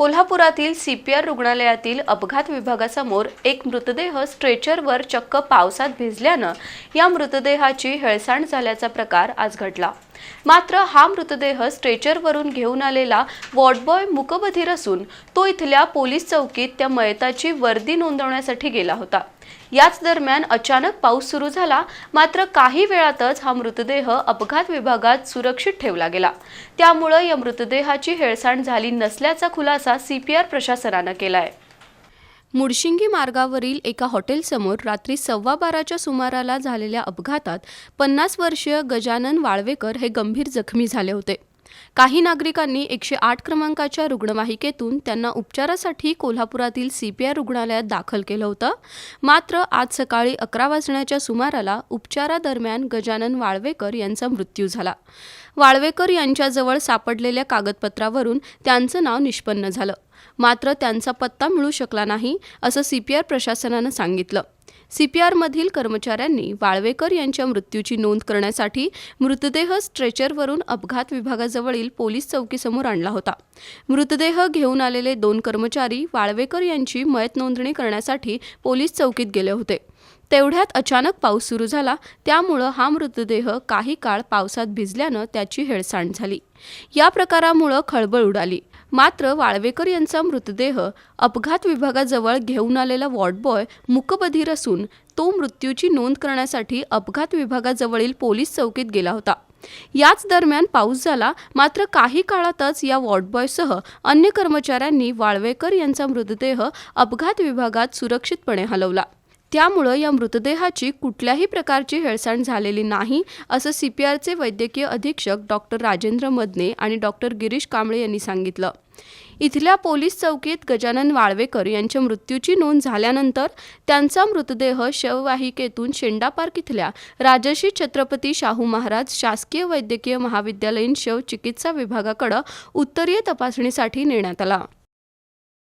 कोल्हापुरातील सीपीआर रुग्णालयातील अपघात विभागासमोर एक मृतदेह स्ट्रेचरवर चक्क पावसात भिजल्यानं या मृतदेहाची हेळसांड झाल्याचा प्रकार आज घडला. मात्र हा मृतदेह स्ट्रेचरवरून घेऊन आलेला वॉर्डबॉय मुकबधीर असून तो इथल्या पोलीस चौकीत त्या मयताची वर्दी नोंदवण्यासाठी गेला होता. याच दरम्यान अचानक पाऊस सुरू झाला. मात्र काही वेळातच हा मृतदेह अपघात विभागात सुरक्षित ठेवला गेला. त्यामुळं या मृतदेहाची हेळसांड झाली नसल्याचा खुलासा सीपीआर प्रशासनानं केलाय. मुडशिंगी मार्गावरील एका हॉटेलसमोर रात्री सव्वा बाराच्या सुमाराला झालेल्या अपघातात पन्नास वर्षीय गजानन वाळवेकर हे गंभीर जखमी झाले होते. काही नागरिकांनी एकशे आठ क्रमांकाच्या रुग्णवाहिकेतून त्यांना उपचारासाठी कोल्हापुरातील सीपीआय रुग्णालयात दाखल केलं होतं. मात्र आज सकाळी अकरा वाजण्याच्या सुमाराला उपचारादरम्यान गजानन वाळवेकर यांचा मृत्यू झाला. वाळवेकर यांच्याजवळ सापडलेल्या कागदपत्रावरून त्यांचं नाव निष्पन्न झालं. मात्र त्यांचा पत्ता मिळू शकला नाही असं सीपीआर प्रशासनानं सांगितलं. सीपीआरमधील कर्मचाऱ्यांनी वाळवेकर यांच्या मृत्यूची नोंद करण्यासाठी मृतदेह स्ट्रेचरवरून अपघात विभागाजवळील पोलीस चौकीसमोर आणला होता. मृतदेह घेऊन आलेले दोन कर्मचारी वाळवेकर यांची मयत नोंदणी करण्यासाठी पोलीस चौकीत गेले होते. तेवढ्यात अचानक पाऊस सुरू झाला त्यामुळं हा मृतदेह काही काळ पावसात भिजल्यानं त्याची हेळसांड झाली. या प्रकारामुळं खळबळ उडाली. मात्र वाळवेकर यांचा मृतदेह अपघात विभागाजवळ घेऊन आलेला वॉर्डबॉय मुकबधीर असून तो मृत्यूची नोंद करण्यासाठी अपघात विभागाजवळील पोलीस चौकीत गेला होता. याच दरम्यान पाऊस झाला मात्र काही काळातच या वॉर्डबॉयसह अन्य कर्मचाऱ्यांनी वाळवेकर यांचा मृतदेह अपघात विभागात सुरक्षितपणे हलवला. त्यामुळं या मृतदेहाची कुठल्याही प्रकारची हेळसांड झालेली नाही असं सीपीआरचे वैद्यकीय अधीक्षक डॉक्टर राजेंद्र मदने आणि डॉक्टर गिरीश कांबळे यांनी सांगितलं. इथल्या पोलीस चौकीत गजानन वाळवेकर यांच्या मृत्यूची नोंद झाल्यानंतर त्यांचा मृतदेह शववाहिकेतून शेंडापार्क इथल्या राजर्षी छत्रपती शाहू महाराज शासकीय वैद्यकीय महाविद्यालयीन शव चिकित्सा विभागाकडं उत्तरीय तपासणीसाठी नेण्यात आला.